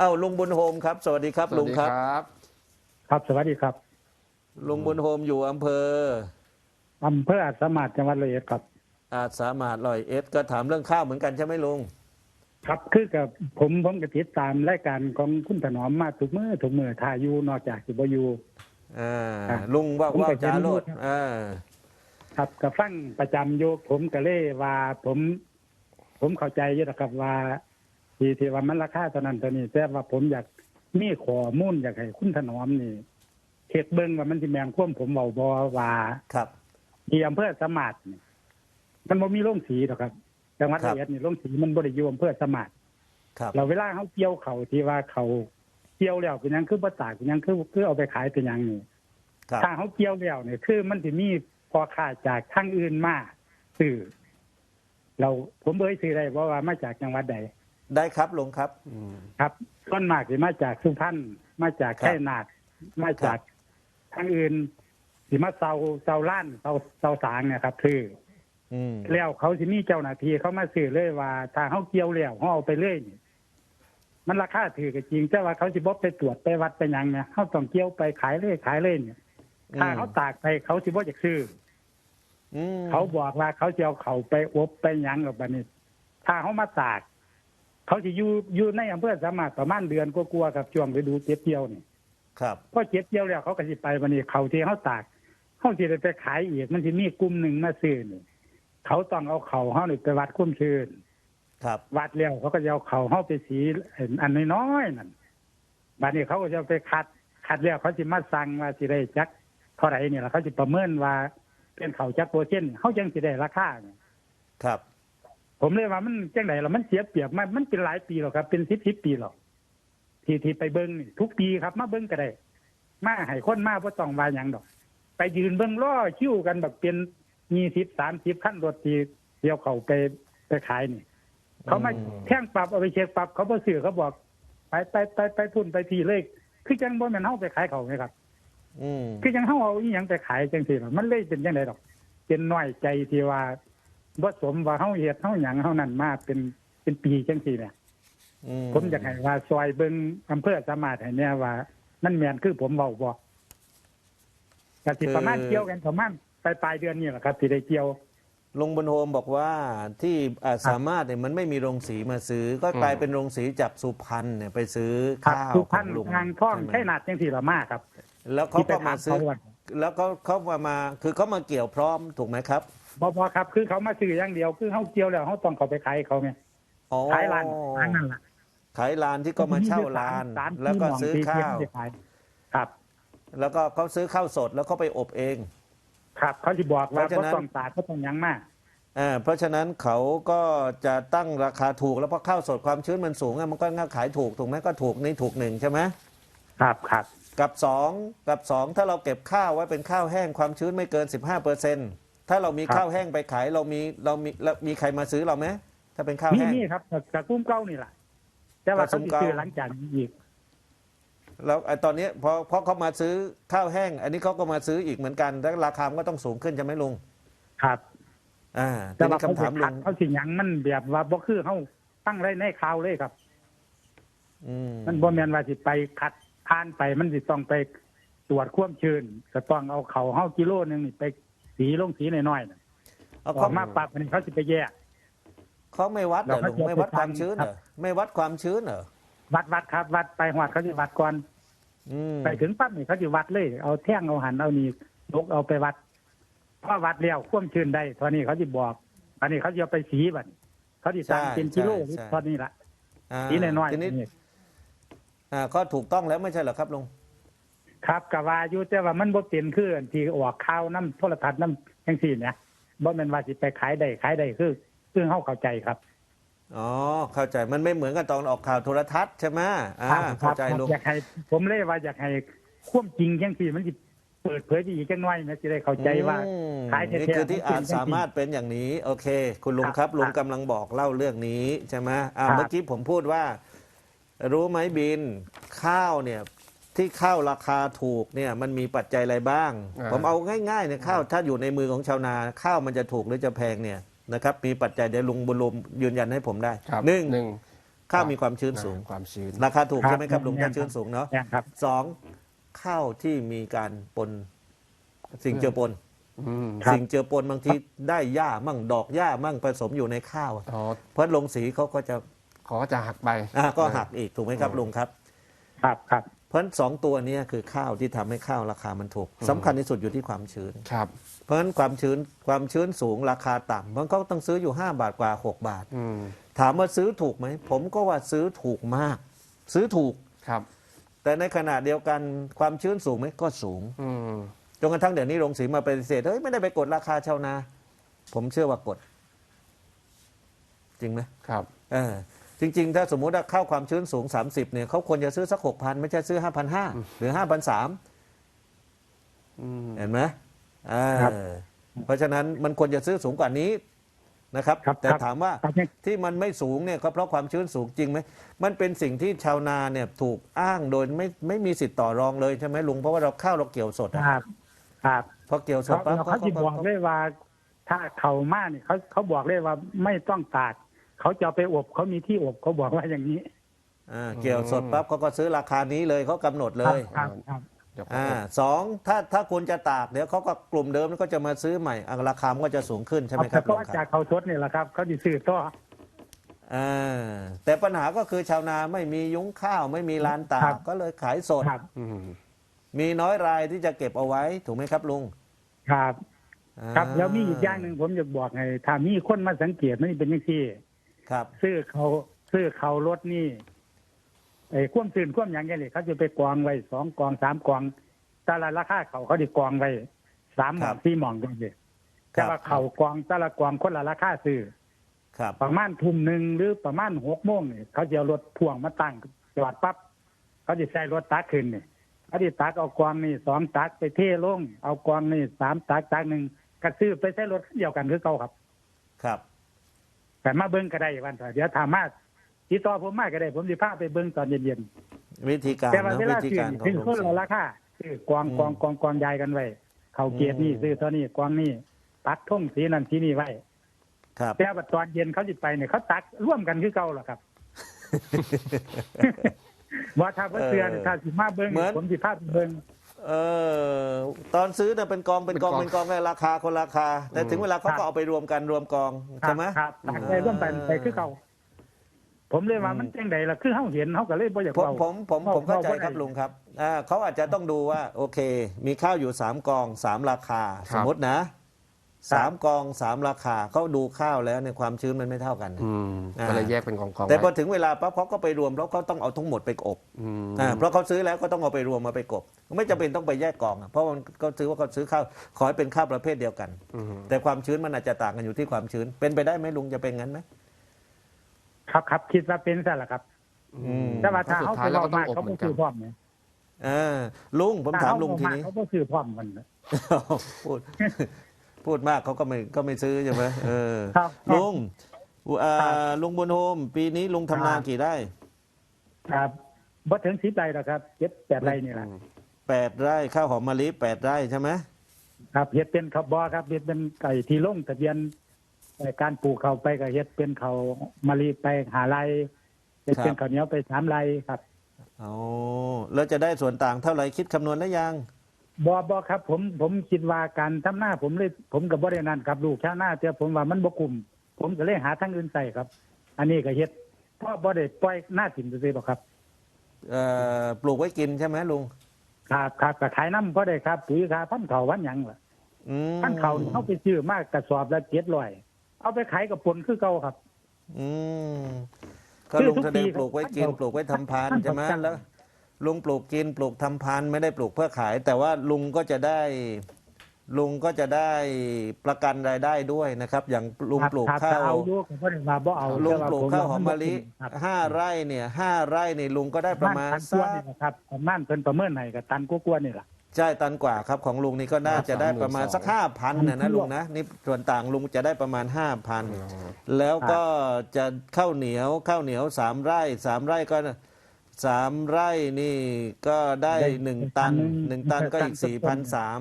เอ้าลุงบุญโฮมครับ สวัสดีครับสวัลุสงดีครับครับครับสวัสดีครับลุงบุญโฮมอยู่อำเภอ อำเภออาจสามารถจังหวัดเลยครับ อาจสามารถลอยเอสก็ถามเรื่องข้าวเหมือนกันใช่ไหมลุง ครับคือกับผมผมกติดตามรายการของคุณถนอมมาทุกมือทุกมือทาอยูนอกจากสิบอยู อ่า ครับลุงว่าผมว่าก็เห็น จาโรดอยู่ครับอ่า ครับกับฟังประจำโยผมก็เลยว่าผม ผมเข้าใจอยู่นะครับว่า ที่ที่ว่ามันราคาเท่านั้นเท่านี้แต่ว่าผมอยากมีข้อมูลอยากให้คุณถนอมนี่เฮ็ดเบิ่งว่ามันสิแมงความผมเว้าบ่ว่าครับที่อำเภอสามารถนี่มันบ่มีโรงสีหรอกครับจังหวัดครัละบเอียดนี่โรงสีมันบ่ได้อยู่อำเภอสามารถครับเราเวลาเขาเกี่ยวเขาที่ว่าเขาเกี่ยวแล้วเป็นหยังคือประตากเป็นหยังคือคือเอาไปขายเป็นหยังนี่ครับถ้าเขาเกี่ยวแล้วเนี่ยคือมันจะมีพอค่าจากทางอื่นมาซื้อเราผมเอ่ยซื้อได้เพราะว่ามาจากจังหวัดใด ได้ครับลุงครับ อืม ครับต้นมากสิมาจากสุพรรณมาจากครับ แค่นาดมาจากทางอื่นสิมาเซาเซาล้านเซาเซาสางเนี่ยครับซื้ออืมแล้วเขาสิมีเจ้าหน้าที่เขามาซื้อเลยว่าถ้าเขาเกี่ยวแล้วเขาเอาไปเลยนี่มันราคาถือก็จริงแต่ว่าเขาสิบ่ไปตรวจไปวัดไปหยังเนี่ยเขาต้องเกี่ยวไปขายเลยขายเลยเนี่ยถ้าเขาตากไปเขาสิบ่อยากซื้ออืมอเขาบอกว่าเขาจะเอาเขาไปอบไปหยังกับบัดนี้ ถ้าเขามาตาก เขาสิอยู่อยู่ในอำเภอสามารถประมาณเดือนก็กลัวาๆกับช่วงฤดูเก็บเกี่ยวนี่ครับพอเก็บเกี่ยวแล้วเขาก็สิไปบัดนี้เขาที่เขาตากเขาสิได้ไปขายอีกมันสิมีกลุ่มหนึ่งมาซื้อนี่เขาต้องเอาเขาเขานี่ไปวัดคุ้มชื้นครับวัดแล้วเขาก็จะเอาเขาเข้าไปสีอันน้อยๆนั่นบัดนี้เขาก็จะเอาไปคัดคัดแล้วเขาสิมาสั่งว่าสิได้จักเท่าไหร่เนี่ยล่ะเขาสิประเมินว่าเป็นเขาจักโปรเช่นต์เขาจังสิได้ราคาเนี่ยครับ ผมเลยว่ามันจังไหนล่ะมันเสียเปรียบมันมันเป็นหลายปีหรอกครับ เป็นสิบสิบปีหรอกที่ที่ไปเบิ้งนี่ทุกปีครับ มาเบิ้งก็ได้ มาให้คนมาเพราะต้องว่าหยังดอก ไปยืนเบิ้งล่อคิ้วกันแบบเป็นมีสิบสามสิบขั้นรถทีเดียวเขาไปไปขายนี่ เขามาอืมแท่งปรับเอาไปเช็คปรับ เขาบอสื่อเขาบอกไปไปไปไปพุ่นไปทีเลยคือจังบ่แม่นเฮาไปขายเขาไหมครับอืมคือจังเฮาเอาอีหยังไปขายจังซี่ล่ะมันเลยเป็นจังไดดอก เป็นน้อยใจที่ว่า บ่สมว่าเฮาเฮ็ดเฮาหยังเฮานั่นมาเป็นเป็นปีจังซี่เนี่ยอืผมอยากให้ว่าซอยเบิ่งอำเภอสามารถให้แน่ว่ามันแม่นคือผมเว้าบ่ก็สิประมาณเกี่ยวกันประมาณปลายปลายๆเดือนนี้แหละครับสิได้เกี่ยวลุงบุญโฮมบอกว่าที่อาจสามารถเนี่ยมันไม่มีโรงสีมาซื้อ ก็กลายเป็นโรงสีจากสุพรรณเนี่ยไปซื้อครับข้าวสุพรรณของลุงทางท่องใช่ไหมใช่นาดจังซี่ละมาครับ แล้วเขาที่ไปก็มาถามซื้อเขาว่าแล้วเขาเขามามา คือเขามาเกี่ยวพร้อมถูกไหมครับ บ่บ่ครับ คือเขามาซื้ออย่างเดียว คือเฮาเกี่ยวแล้วเฮาต้องเข้าไปขายให้เขาไงอ๋อขายร้านร้านนั่นล่ะขายลานที่ก็มาเช่าลานสามแล้วก็ที่ซื้อหม่งที่ข้าวที่ขายครับ แล้วก็เขาซื้อข้าวสดแล้วเขาไปอบเอง ครับเขาสิบอกว่าเพราะฉะนั้นเขาต้องตากเขาต้องหยังมาอ่าเพราะฉะนั้นเขาก็จะตั้งราคาถูกแล้วเพราะข้าวสดความชื้นมันสูงอะมันก็ง่ายขายถูกถูกไหมก็ถูกนี่ถูกหนึ่งใช่ไหมครับครับกับสองกับสองถ้าเราเก็บข้าวไว้เป็นข้าวแห้งความชื้นไม่เกิน15เปอร์เซ็น ถ้าเรามีข้าวแห้งไปขายเรามีเรามีเรามีใครมาซื้อเราไหมถ้าเป็นข้าวนี่แห้ง นี่ครับกับกุ้มเก้านี่แหละแต่ว่ากับกุ้เขามสิเก้าซื้อหลังจากนี้อีก แล้วไอ้ตอนนี้พอพอเขามาซื้อข้าวแห้ง อันนี้เขาก็มาซื้ออีกเหมือนกันแล้วราคามันก็ต้องสูงขึ้นใช่ไหมลุงครับ อ่าทีแต่ว่านี้เขาคำสิถามลุขัดงเขาสิหยังมันแบบว่าบ่คือเขาตั้งไรในข่าวเลยครับ อืมมันบ่แม่นว่าสิไปคัดผ่านไปมันสิต้องไปตรวจความชื้นก็ต้องเอาเขาเฮากิโลนึงนี่ไป สีลงสีน้อยๆน่ะเอาออเขากมาปรับอันนี้เขาสิไปแยกเขาไม่วัดเหรอเราลุงก็ไม่วัดความชื้นเหรอไม่วัดความชื้นเหรอวัดวัดครับ วัดไปหอดเขาสิวัดก่อนอืมไปถึงปั๊บนี่เขาสิวัดเลย เอาแท่งเอาหันเอานี่ยกเอาไปวัดพอวัดแล้วความชื้นได้เท่านี้เขาสิบอกอันนี้เขาจะเอาไปสีบัดนี้เขาสิสั่งเป็นกิโลหรือเท่านี้ละาสีน้อยๆทีนี้นี่ อ่าก็ถูกต้องแล้วไม่ใช่เหรอครับลุง ครับกะว่าอยู่แต่ว่ามันบ่เป็นคืออันที่ออกข่าวน้ำโทรทัศน์น้ำจังซี่เนี่ยบ่แม่นว่าสิไปขายได้ขายได้คือคือเฮาเข้าใจครับอ๋อเข้าใจมันไม่เหมือนกับตอนออกข่าวโทรทัศน์ใช่ไหมอ่าครับเข้าใจครับลุงอยากให้ผมเลยว่าอยากให้ความจริงจังซี่มันสิเปิดเผยได้อีกจังหน่อยนะสิได้เข้าใจว่าอืมขายแท้ๆนี่คือที่มันเป็นอาจสามารถเป็นอย่างนี้ โอเค คุณลุงครับครับลุงครับกำลังบอกเล่าเรื่องนี้ใช่ไหมอ่าครับเมื่อกี้ผมพูดว่า รู้ไหมบินข้าวเนี่ย ที่ข้าวราคาถูกเนี่ยมันมีปัจจัยอะไรบ้าง อ่า ผมเอาง่ายๆเนี่ยข้าวถ้าอยู่ในมือของชาวนา ข้าวมันจะถูกหรือจะแพงเนี่ยนะครับมีปัจจัยเดี๋ยวลุงบุญลมยืนยันให้ผมได้ครับหนึ่งหนึ่งข้าวมีความชื้นสูงความชื้น ราคาถูกครับใช่ไหมครับลุงแน่ถ้านครับชื้นสูงเนาะแน่ครับ สองข้าวที่มีการปนสิ่งเจือปน อืมครับ สิ่งเจือปนบางทีได้หญ้ามั่งดอกหญ้ามั่งผสมอยู่ในข้าวอ๋อเพราะลงสีเขาก็จะขอจะหักไป อ่าก็หักอีกถูกไหมครับอืมลุงครับ ครับครับ เพราะฉะนั้นสองตัวเนี้คือข้าวที่ทำให้ข้าวราคามันถูกสำคัญที่สุดอยู่ที่ความชื้นครับ เพราะฉะนั้นความชื้นความชื้นสูงราคาต่ำมันก็ต้องซื้ออยู่ 5 บาทกว่า 6 บาทอืมถามว่าซื้อถูกไหม ผมก็ว่าซื้อถูกมาก ซื้อถูกครับ แต่ในขณะเดียวกันความชื้นสูงไหมก็สูงอืมจนกระทั่งเดี๋ยวนี้โรงสีมาปฏิเสธเฮ้ยไม่ได้ไปกดราคาชาวนา ผมเชื่อว่ากด จริงไหมครับ เออ จริง ๆ ถ้าสมมุติว่าข้าวความชื้นสูง 30เนี่ยเขาควรจะซื้อสักหกพันไม่ใช่ซื้อห้าพันห้าหรือห้าพันสามอืมเห็นไหมเออครับเพราะฉะนั้นมันควรจะซื้อสูงกว่านี้นะครับครับแต่ครับถามว่าครับเนี่ยที่มันไม่สูงเนี่ยก็เพราะความชื้นสูงจริงไหมมันเป็นสิ่งที่ชาวนาเนี่ยถูกอ้างโดยไม่ไม่มีสิทธิ์ต่อรองเลยใช่ไหมลุงเพราะว่าเราข้าวเราเกี่ยวสดอะครับครับพอเกี่ยวสดเขาปั๊บเขาจะบอกเลยว่า ถ้าเขามาเนี่ยเขาเขาบอกเลยว่าไม่ต้องตาก เขาจะเอาไปอบเขามีที่อบเขาบอกว่าอย่างนี้อ่าเกี่ยวสดปั๊บเขาก็ซื้อราคานี้เลยเขากำหนดเลยครับครับเดี๋ยวอ่าสองถ้าถ้าคุณจะตากเดี๋ยวเขาก็กลุ่มเดิมก็จะมาซื้อใหม่อะราคามันก็จะสูงขึ้นใช่ไหมครับเพลุราะงว่าคจารักบเขาชดเนี่ยแหละครับ เขาจะซื้อต่ออ่าแต่ปัญหาก็คือชาวนาไม่มียุ้งข้าวไม่มีลานตากก็เลยขายสด ครับอืม มีน้อยรายที่จะเก็บเอาไว้ถูกไหมครับลุงครับอ่าครับ แล้วมีอีกอย่างหนึ่งผมอยากบอกไงถ้ามีคนมาสังเกตมันเป็นอย่างที่ ครับ ซื้อเขาซื้อเขารถนี่ไอ้ความตื่นความอย่างเงี้ยเลยเขาจะไปกองไว้สองกองสามกองแต่ละราคาเขาเขาจะกองไว้สามหมองสี่หมองกันเลยคแต่รับว่าเขากองแต่ละกองคนละราคาซื้อครับประมาณทุ่มหนึ่งหรือประมาณหกโมงเนี่ยเขาจะเอารถพ่วงมาตั้งจอดปั๊บเขาจะใช้รถตักขึ้นเนี่ยเขาจะตักเอากองนี่สองตักไปเทลง เอากองนี่สามตักตักหนึ่งก็ซื้อไปใช้รถเดียวกันคือเก่าครับ ครับ แต่มาเบิ้งก็ได้วันเถอะเดี๋ยวถามมาติดต่อผมมาก็ได้ ผมจะพาไปเบิ้งตอนเย็นวิธีการๆแต่ว่านะเววิลาธีซื้อการนี่ของถึงลุงคนศรีละราคาซื้อกองอืมกองกองกองยายกันไว้เขาเกียรตินี่อืม ซื้อเท่านี้กองนี่ปักท่งสีนั่นสีนี่ไว้ ครับ แต่ว่าตอนเย็นเขาจะไปเนี่ยเขาตักร่วมกันคือเก่าหรอครับ ว่าถ้าเพื่อเสือเนี่ยถ้าสิมาเบิ้งเหมือน ผมสิพาไปเบิ้ง เออตอนซื้อเนี่ยเป็นกองเป็นกองเป็นกองในราคาคนราคา แต่ถึงเวลาเขาก็เอาไปรวมกันรวมกองใช่ไหมครับตักไปร่วมกันไปคือเก่าผมเลยว่ามันจังไดล่ะคือเฮาเห็นเฮาก็เลยบ่อยากผมเว้าผมผมผมเข้าใจครับลุงครับอ่าเขาอาจจะต้องดูว่า โอเค มีข้าวอยู่สามกองสามราคาครับสมมตินะ สามกองสามราคาเขาดูข้าวแล้วเนี่ยความชื้นมันไม่เท่ากันอืมอ่าก็เลยแยกเป็นกองกองแต่พอไว้ถึงเวลาปั๊บเขาก็ไปรวมแล้วเขาต้องเอาทั้งหมดไปอบอืมอ่าเพราะเขาซื้อแล้วก็ต้องเอาไปรวมมาไปกบ ไม่จำเป็นต้องไปแยกกองอะเพราะมันก็ซื้อว่าเขาซื้อข้าวขอให้เป็นข้าวประเภทเดียวกันอืมแต่ความชื้นมันอาจจะต่างกันอยู่ที่ความชื้น เป็นไปได้ไหมลุงจะเป็นงั้นไหมครับครับคิดว่าเป็นซะล่ะครับ อืมแต่ว่าถ้าสุดเขาท้ายไปแล้วเว้าก็ต้องมากอบเขาเหมืบ่อนกัซื้นอพร้อมเนี่ยอ่าลุงผมถามลุงทีถ้นี้ เขเว้มากเขาบ่ซื้อพร้อมกันพูด พูดมากเขาก็ไม่ก็ไม่ซื้อใช่ไหมเออครับ ลุงอ่าครับลุงบุญโฮม ปีนี้ลุงทำนาครับกี่ไร่ครับบ่ถึง10ไร่หรอกครับเจ็ดแปดไร่นี่แหละแปดไร่ข้าวหอมมะลิแปดไร่ใช่ไหมครับเฮ็ดเป็นข้าวบ่อครับเฮ็ดเป็นไก่ที่ลงทะเบียนเอ่อการปลูกข้าวไปก็เฮ็ดเป็นข้าวมะลิไปหาไร่เฮ็ดเป็นข้าวเหนียวไปสามไร่ครับโอ้แล้วจะได้ส่วนต่างเท่าไหร่คิดคำนวณแล้วยัง บ่บ่ครับ ผมผมคิดว่าการทำหน้าผมเลย ผมก็บ่ได้นั่นครับลูกชาวนาแต่ผมว่ามันบ่คุ้มผมก็เลยหาทางอื่นใส่ครับ อันนี้ก็เฮ็ดเพราะบ่ได้ปล่อยหน้าถิ่นซื่อๆหรอกครับเอ่อปลูกไว้กินใช่ไหมลุงครับครับก็ขายน้ำบ่ได้ครับปุ๋ยค่าพันธุ์เขาวันหยังล่ะอืมพันธุ์เขานี่เขาไปซื้อมากกระสอบละ700เอาไปขายกับปนคือเก่าครับ อืมก็คือลุงทุกแสดปีงครับปลูกไว้กินท่านบอกปลูกไว้ทำพานท่านใช่ไหมบอกจังแล้ว ลุงปลูกกินปลูกทำพันธุ์ไม่ได้ปลูกเพื่อขาย แต่ว่าลุงก็จะได้ลุงก็จะได้ประกันรายได้ด้วยนะครับ อย่างลุงครับปลูกครับข้าแต่วเอาอยู่ก็บ่ได้ว่าบ่เอาลุงแต่ปลูกผข้าวหอมนมะลิครับห้าไร่เนี่ยห้าไร่นี่ลุงก็ได้ประมาณตันสักกว่านี่นะครับประมาณเพิ่นประเมินให้ก็ตันกว่าๆนี่ล่ะใช่ตันกว่าครับของลุงนี่ก็น่าจะได้ประมาณสักห้าพันนะนะ32,000ลุงนะนี่ส่วนต่างลุงจะได้ประมาณห้าพันอ๋อแล้วก็จะข้าวเหนียวข้าวเหนียวสามไร่สามไร่ก็ สามไร่นี่ก็ได้ได้หนึ่งตันตันหนึ่งหนึ่งตันก็อีกตันสี่ต้พันนสาม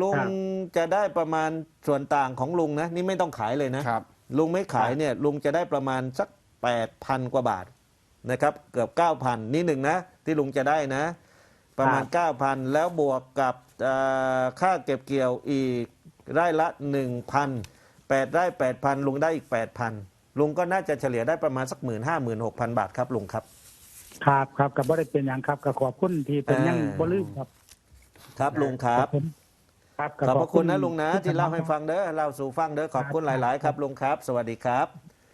ลุงครับ จะได้ประมาณส่วนต่างของลุงนะ นี่ไม่ต้องขายเลยนะ ครับ ลุงไม่ขายเนี่ยลุงจะได้ประมาณสักแปดพันกว่าบาทนะครับ เกือบเก้าพันนี่หนึ่งนะ ที่ลุงจะได้นะ ประมาณเก้าพันแล้วบวกกับเอ่อค่าเก็บเกี่ยวอีกไร่ละหนึ่งพันแปดไร่แปดพันลุงได้อีกแปดพันลุงก็น่าจะเฉลี่ยได้ประมาณสักหมื่นห้าหมื่นหกพันบาทครับลุงครับ ครับครับกับบ่ได้เป็นอย่างครับก็ขอบคุณที่เป็นยังอ่าบ่ลืมครับ ครับลุงครับ ผมครับก็ขอบพระคุณนะลุงนะทุกที่เล่าให้ครับฟังเด้อเล่าสู่ฟังเด้อขอบคุณหลาย ๆ ครับลุงครับ สวัสดีครับ